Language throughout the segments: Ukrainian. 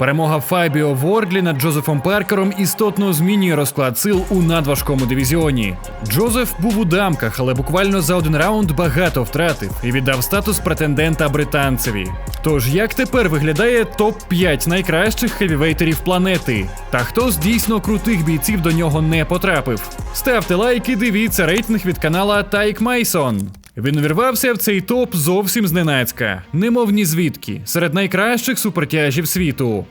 Перемога Фабіо Вордлі над Джозефом Паркером істотно змінює розклад сил у надважкому дивізіоні. Джозеф був у дамках, але буквально за один раунд багато втратив і віддав статус претендента британцеві. Тож як тепер виглядає топ 5 найкращих хевівейтерів планети? Та хто з дійсно крутих бійців до нього не потрапив? Ставте лайки, дивіться рейтинг від канала Тайк Майсон. Він увірвався в цей топ зовсім зненацька, немов ні звідки, серед найкращих супертяжів світу.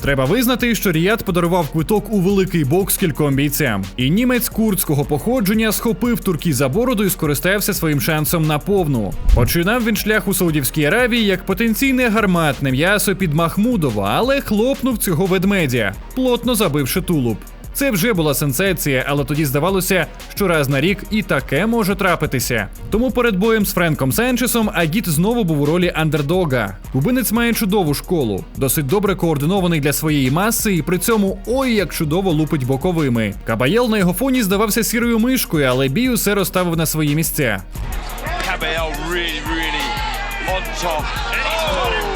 Треба визнати, що Ріят подарував квиток у великий бокс кільком бійцям. І німець курдського походження схопив турки за бороду і скористався своїм шансом на повну. Починав він шлях у Саудівській Аравії як потенційне гарматне м'ясо під Махмудова, але хлопнув цього ведмедя, плотно забивши тулуб. Це вже була сенсація, але тоді здавалося, що раз на рік і таке може трапитися. Тому перед боєм з Френком Сенчесом Агіт знову був у ролі андердога. Кубинець має чудову школу, досить добре координований для своєї маси, і при цьому ой як чудово лупить боковими. Кабаєл на його фоні здавався сірою мишкою, але бій усе розставив на свої місця. Cabell really, really on top.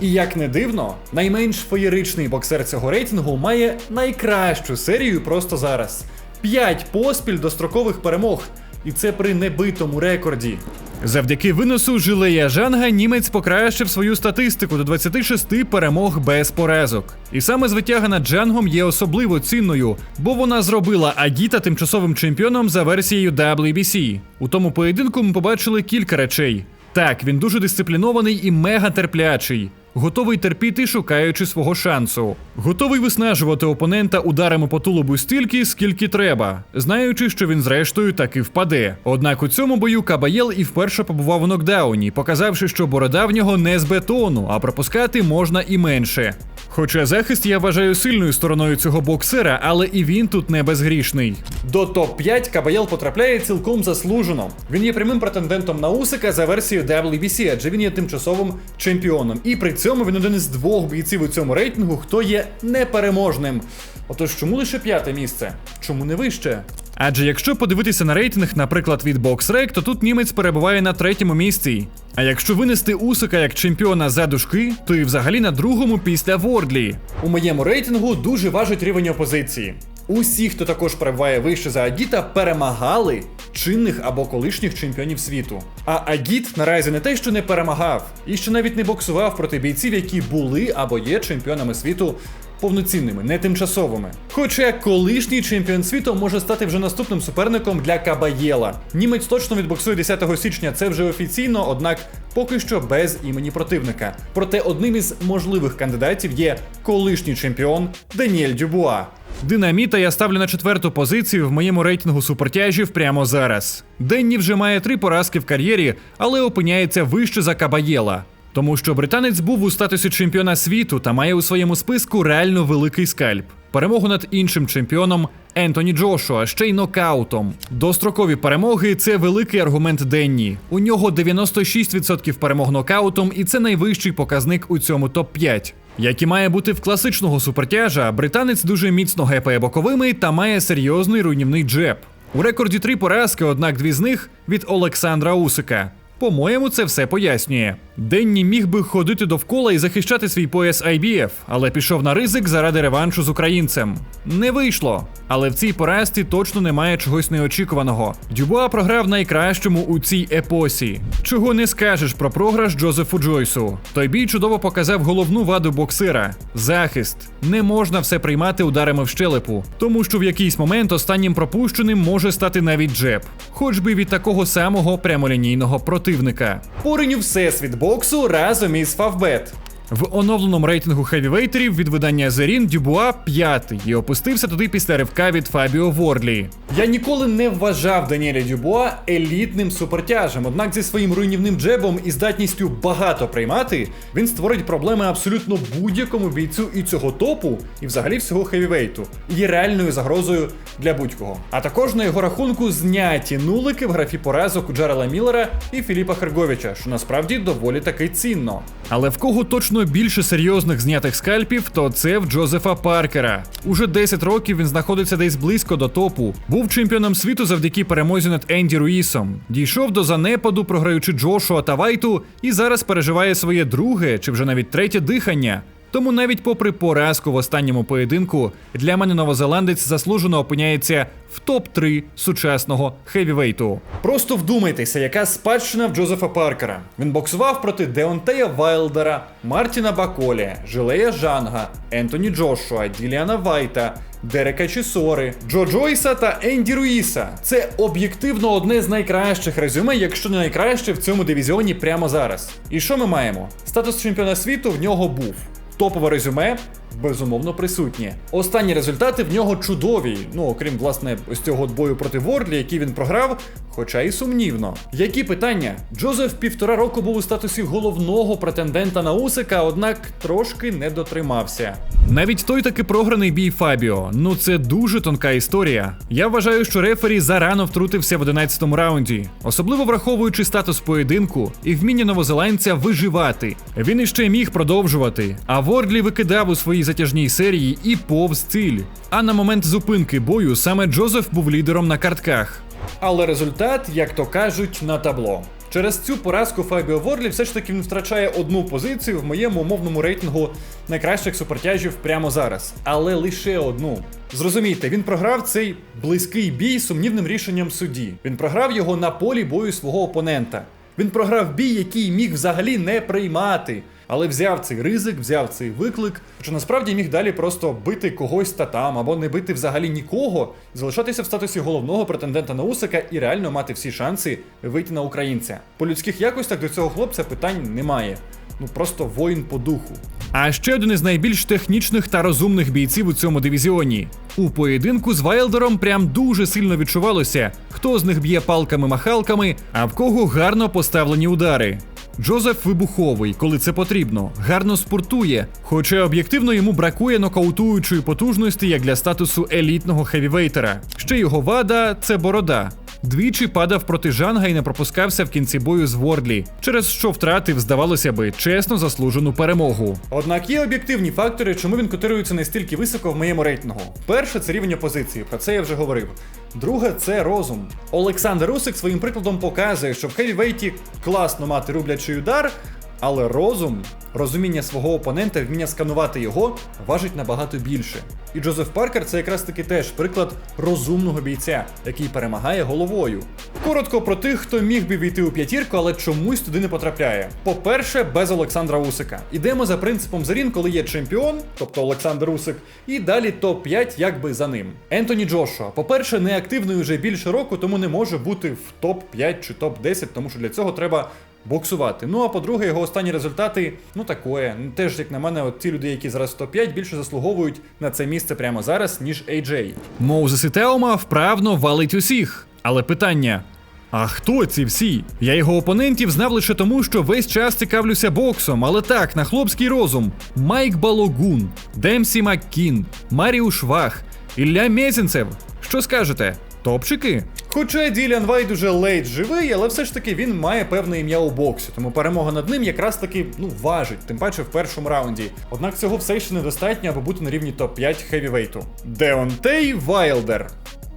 І як не дивно, найменш феєричний боксер цього рейтингу має найкращу серію просто зараз: п'ять поспіль дострокових перемог. І це при небитому рекорді. Завдяки виносу Жилея Жанга німець покращив свою статистику до 26 перемог без поразок. І саме звитяга над Джангом є особливо цінною, бо вона зробила Агіта тимчасовим чемпіоном за версією WBC. У тому поєдинку ми побачили кілька речей. Так, він дуже дисциплінований і мега терплячий. Готовий терпіти, шукаючи свого шансу. Готовий виснажувати опонента ударами по тулубу стільки, скільки треба, знаючи, що він зрештою таки впаде. Однак у цьому бою Кабаєл і вперше побував у нокдауні, показавши, що борода в нього не з бетону, а пропускати можна і менше. Хоча захист я вважаю сильною стороною цього боксера, але і він тут не безгрішний. До топ-5 Кабаєл потрапляє цілком заслужено. Він є прямим претендентом на Усика за версією WBC, адже він є тимчасовим чемпіоном. І при цьому він один із двох бійців у цьому рейтингу, хто є непереможним. Отож, чому лише п'яте місце? Чому не вище? Адже якщо подивитися на рейтинг, наприклад, від BoxRec, то тут німець перебуває на третьому місці. А якщо винести Усика як чемпіона за дужки, то і взагалі на другому після Вордлі. У моєму рейтингу дуже важить рівень опозиції. Усі, хто також перебуває вище за Агіта, перемагали чинних або колишніх чемпіонів світу. А Агіт наразі не те, що не перемагав, і ще навіть не боксував проти бійців, які були або є чемпіонами світу повноцінними, не тимчасовими. Хоча колишній чемпіон світу може стати вже наступним суперником для Кабаєла. Німець точно відбоксує 10 січня, це вже офіційно, однак поки що без імені противника. Проте одним із можливих кандидатів є колишній чемпіон Даніель Дюбуа. Динаміта я ставлю на четверту позицію в моєму рейтингу супертяжів прямо зараз. Денні вже має три поразки в кар'єрі, але опиняється вище за Кабаєла. Тому що британець був у статусі чемпіона світу та має у своєму списку реально великий скальп. Перемогу над іншим чемпіоном Ентоні Джошуа, ще й нокаутом. Дострокові перемоги це великий аргумент Денні. У нього 96% перемог нокаутом, і це найвищий показник у цьому топ-5. Як і має бути в класичного супертяжа, британець дуже міцно гепає боковими та має серйозний руйнівний джеб. У рекорді три поразки, однак дві з них від Олександра Усика. По-моєму, це все пояснює. Денні міг би ходити довкола і захищати свій пояс IBF, але пішов на ризик заради реваншу з українцем. Не вийшло. Але в цій поразці точно немає чогось неочікуваного. Дюбуа програв найкращому у цій епосі. Чого не скажеш про програш Джозефу Джойсу. Той бій чудово показав головну ваду боксера захист. Не можна все приймати ударами в щелепу, тому що в якийсь момент останнім пропущеним може стати навіть джеб, хоч би від такого самого прямолінійного противника. Пориню всесвіт боксу разом із Фавбет. В оновленому рейтингу хевівейтерів від видання Зерін Дюбуа п'ятий і опустився туди після ривка від Фабіо Вордлі. Я ніколи не вважав Даніеля Дюбуа елітним супертяжем, однак зі своїм руйнівним джебом і здатністю багато приймати він створить проблеми абсолютно будь-якому бійцю і цього топу, і взагалі всього хевівейту. Є реальною загрозою для будь-кого. А також на його рахунку зняті нулики в графі поразок у Джерела Міллера і Філіпа Херговича, що насправді доволі таки цінно. Але в кого точно значно більше серйозних знятих скальпів, то це в Джозефа Паркера. Уже 10 років він знаходиться десь близько до топу. Був чемпіоном світу завдяки перемозі над Енді Руїсом. Дійшов до занепаду, програючи Джошуа та Вайту, і зараз переживає своє друге чи вже навіть третє дихання. Тому навіть попри поразку в останньому поєдинку, для мене новозеландець заслужено опиняється в топ-3 сучасного хевівейту. Просто вдумайтеся, яка спадщина в Джозефа Паркера. Він боксував проти Деонтея Вайлдера, Мартіна Баколі, Жилея Жанга, Ентоні Джошуа, Діліана Вайта. Дерека Чісори, Джо Джойса та Енді Руїса. Це об'єктивно одне з найкращих резюме, якщо не найкраще в цьому дивізіоні прямо зараз. І що ми маємо? Статус чемпіона світу в нього був. Топове резюме безумовно присутнє. Останні результати в нього чудові. Ну окрім власне ось цього бою проти Вордлі, який він програв, хоча і сумнівно. Які питання? Джозеф півтора року був у статусі головного претендента на Усика, однак трошки не дотримався. Навіть той таки програний бій Фабіо. Ну це дуже тонка історія. Я вважаю, що рефері зарано втрутився в 11-му раунді, особливо враховуючи статус поєдинку і вміння новозеландця виживати. Він іще міг продовжувати, а Вордлі викидав у своїй затяжній серії і повз ціль. А на момент зупинки бою саме Джозеф був лідером на картках. Але результат, як то кажуть, на табло. Через цю поразку Фабіо Ворлі все ж таки він втрачає одну позицію в моєму умовному рейтингу найкращих супертяжів прямо зараз. Але лише одну. Зрозумійте, він програв цей близький бій сумнівним рішенням судді. Він програв його на полі бою свого опонента. Він програв бій, який міг взагалі не приймати. Але взяв цей ризик, взяв цей виклик, що насправді міг далі просто бити когось та там, або не бити взагалі нікого, залишатися в статусі головного претендента на Усика і реально мати всі шанси вийти на українця. По людських якостях до цього хлопця питань немає. Ну просто воїн по духу. А ще один із найбільш технічних та розумних бійців у цьому дивізіоні. У поєдинку з Вайлдером прям дуже сильно відчувалося, хто з них б'є палками-махалками, а в кого гарно поставлені удари. Джозеф вибуховий, коли це потрібно, гарно спортує, хоча об'єктивно йому бракує нокаутуючої потужності як для статусу елітного хевівейтера. Ще його вада це борода. Двічі падав проти Жанга і не пропускався в кінці бою з Вордлі, через що втратив, здавалося би, чесно заслужену перемогу. Однак є об'єктивні фактори, чому він котирується настільки високо в моєму рейтингу. Перше це рівень опозиції, про це я вже говорив. Друге це розум. Олександр Русик своїм прикладом показує, що в хевівейті класно мати рублячий удар, але розум, розуміння свого опонента, вміння сканувати його важить набагато більше. І Джозеф Паркер це якраз таки теж приклад розумного бійця, який перемагає головою. Коротко про тих, хто міг би війти у п'ятірку, але чомусь туди не потрапляє. По-перше, без Олександра Усика. Ідемо за принципом Зарін, коли є чемпіон, тобто Олександр Усик, і далі топ-5 якби за ним. Ентоні Джошуа. По-перше, неактивний вже більше року, тому не може бути в топ-5 чи топ-10, тому що для цього треба боксувати. Ну а по-друге, його останні результати, ну такое. Теж, як на мене, от ті люди, які зараз в топ-5, більше заслуговують на це місце прямо зараз, ніж AJ. Моузес і Теома вправно валить усіх. Але питання. А хто ці всі? Я його опонентів знав лише тому, що весь час цікавлюся боксом, але так, на хлопський розум. Майк Балогун, Демсі Маккін, Маріуш Вах, Ілля Мезінцев. Що скажете? Топчики? Хоча Ділян Вайт уже лейт живий, але все ж таки він має певне ім'я у боксі, тому перемога над ним якраз таки ну важить, тим паче в першому раунді. Однак цього все ще недостатньо, аби бути на рівні топ-5 хевівейту. Деонтей Вайлдер.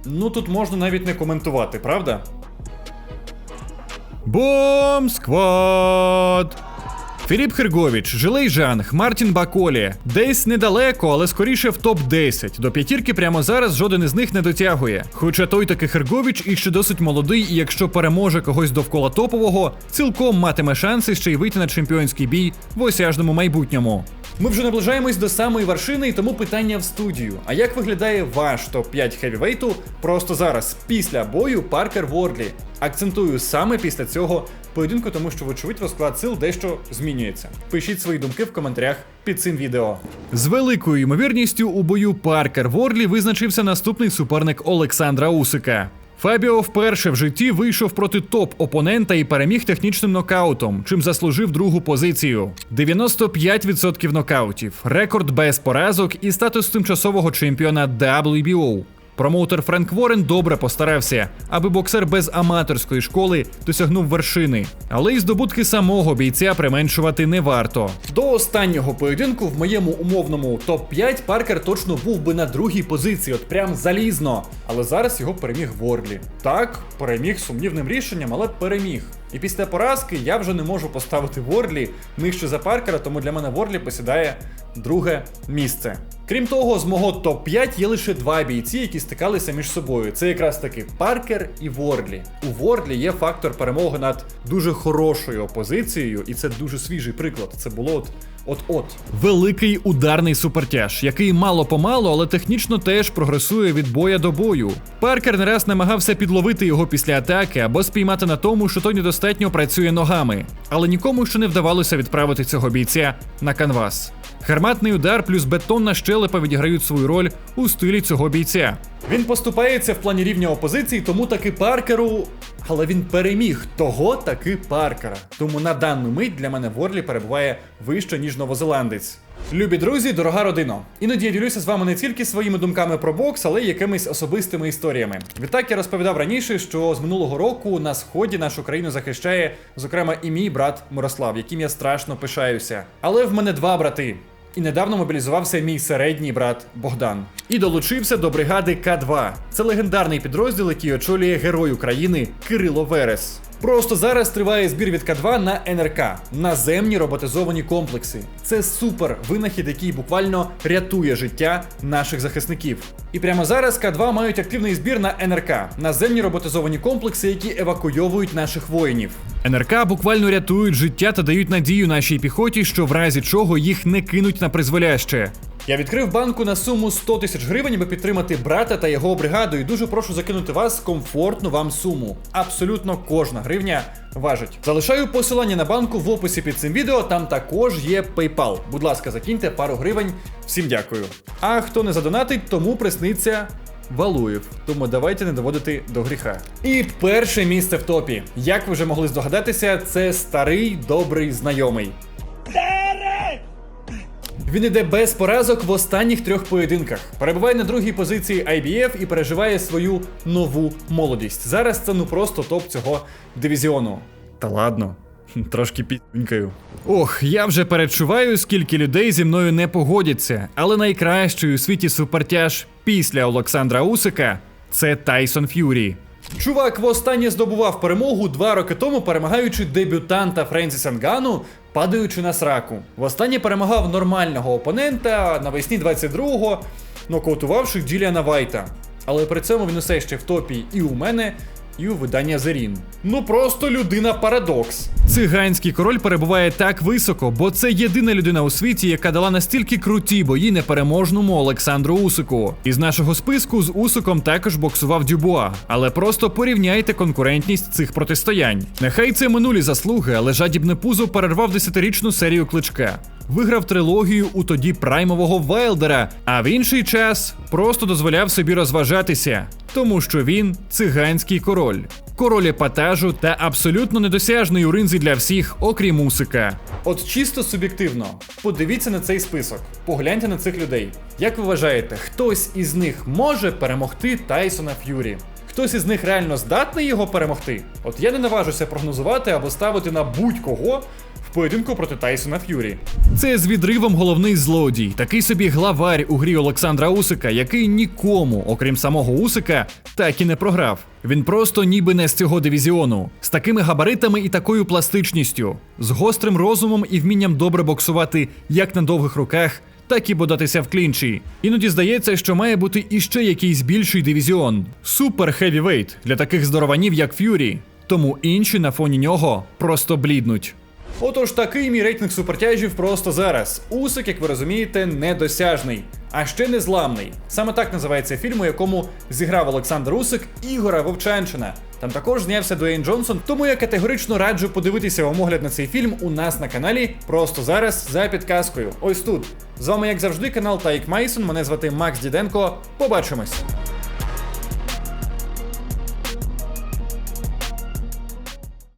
Ну тут можна навіть не коментувати, правда? Бом сквад! Філіп Херговіч, Жилей Жанг, Мартін Баколі. Десь недалеко, але скоріше в топ-10. До п'ятірки прямо зараз жоден із них не дотягує. Хоча той таки Херговіч і ще досить молодий, і якщо переможе когось довкола топового, цілком матиме шанси ще й вийти на чемпіонський бій в осяжному майбутньому. Ми вже наближаємось до самої вершини, і тому питання в студію. А як виглядає ваш топ-5 хевівейту просто зараз, після бою Паркер Вордлі? Акцентую саме після цього поєдинку, тому що, вочевидь, розклад сил дещо змінюється. Пишіть свої думки в коментарях під цим відео. З великою ймовірністю у бою Паркер Вордлі визначився наступний суперник Олександра Усика. Фабіо вперше в житті вийшов проти топ-опонента і переміг технічним нокаутом, чим заслужив другу позицію. 95% нокаутів, рекорд без поразок і статус тимчасового чемпіона WBO. Промоутер Френк Ворен добре постарався, аби боксер без аматорської школи досягнув вершини. Але й здобутки самого бійця применшувати не варто. До останнього поєдинку в моєму умовному топ-5 Паркер точно був би на другій позиції, от прям залізно. Але зараз його переміг Ворлі. Так, переміг сумнівним рішенням, але переміг. І після поразки я вже не можу поставити Ворлі нижче за Паркера, тому для мене Ворлі посідає друге місце. Крім того, з мого топ-5 є лише два бійці, які стикалися між собою. Це якраз таки Паркер і Ворлі. У Ворлі є фактор перемоги над дуже хорошою опозицією, і це дуже свіжий приклад. Це було от. От-от. Великий ударний супертяж, який мало помалу, але технічно теж прогресує від боя до бою. Паркер не раз намагався підловити його після атаки або спіймати на тому, що той недостатньо працює ногами, але нікому ще не вдавалося відправити цього бійця на канвас. Гарматний удар плюс бетонна щелепа відіграють свою роль у стилі цього бійця. Він поступається в плані рівня опозиції, тому таки Паркеру. Але він переміг того таки Паркера. Тому на дану мить для мене Ворлі перебуває вище, ніж новозеландець. Любі друзі, дорога родино. Іноді я ділюся з вами не тільки своїми думками про бокс, але й якимись особистими історіями. Відтак я розповідав раніше, що з минулого року на сході нашу країну захищає, зокрема, і мій брат Мирослав, яким я страшно пишаюся. Але в мене два брати. І недавно мобілізувався мій середній брат Богдан. І долучився до бригади К2. Це легендарний підрозділ, який очолює герой України Кирило Верес. Просто зараз триває збір від К2 на НРК наземні роботизовані комплекси. Це супер винахід, який буквально рятує життя наших захисників. І прямо зараз К2 мають активний збір на НРК наземні роботизовані комплекси, які евакуйовують наших воїнів. НРК буквально рятують життя та дають надію нашій піхоті, що в разі чого їх не кинуть на призволяще. Я відкрив банку на суму 100 тисяч гривень, аби підтримати брата та його бригаду. І дуже прошу закинути вас комфортну вам суму. Абсолютно кожна гривня важить. Залишаю посилання на банку в описі під цим відео. Там також є PayPal. Будь ласка, закиньте пару гривень. Всім дякую. А хто не задонатить, тому присниться. Валуєв, тому давайте не доводити до гріха. І перше місце в топі. Як ви вже могли здогадатися, це старий добрий знайомий. Він іде без поразок в останніх трьох поєдинках. Перебуває на другій позиції IBF і переживає свою нову молодість. Зараз це ну просто топ цього дивізіону. Та ладно. Трошки піднькаю. Ох, я вже передчуваю, скільки людей зі мною не погодяться, але найкращий у світі супертяж після Олександра Усика це Тайсон Ф'юрі. Чувак востаннє здобував перемогу два роки тому, перемагаючи дебютанта Френсіса Нгану, падаючи на сраку. Востаннє перемагав нормального опонента навесні 22-го, нокаутувавши Діліана Вайта. Але при цьому він усе ще в топі і у мене, і у видання Зерін. Ну просто людина парадокс. Циганський король перебуває так високо, бо це єдина людина у світі, яка дала настільки круті бої непереможному Олександру Усику. Із нашого списку з Усиком також боксував Дюбуа, але просто порівняйте конкурентність цих протистоянь. Нехай це минулі заслуги, але жадібне пузо перервав десятирічну серію кличка. Виграв трилогію у тоді праймового Вайлдера, а в інший час просто дозволяв собі розважатися, тому що він циганський король, король епатажу та абсолютно недосяжний у ринзі для всіх, окрім мусика. От чисто суб'єктивно, подивіться на цей список, погляньте на цих людей. Як ви вважаєте, хтось із них може перемогти Тайсона Ф'юрі? Хтось із них реально здатний його перемогти? От я не наважуся прогнозувати або ставити на будь-кого поєдинку проти Тайсона Ф'юрі. Це з відривом головний злодій, такий собі главарь у грі Олександра Усика, який нікому, окрім самого Усика, так і не програв. Він просто ніби не з цього дивізіону, з такими габаритами і такою пластичністю, з гострим розумом і вмінням добре боксувати як на довгих руках, так і бодатися в клінчі. Іноді здається, що має бути іще якийсь більший дивізіон супер хевівейт для таких здорованів, як Ф'юрі. Тому інші на фоні нього просто бліднуть. Отож, такий мій рейтинг супертяжів просто зараз. Усик, як ви розумієте, недосяжний, а ще незламний. Саме так називається фільм, у якому зіграв Олександр Усик Ігора Вовчанчина. Там також знявся Дуейн Джонсон, тому я категорично раджу подивитися вам огляд на цей фільм у нас на каналі просто зараз за підказкою. Ось тут. З вами, як завжди, канал Тайк Майсон. Мене звати Макс Діденко. Побачимось.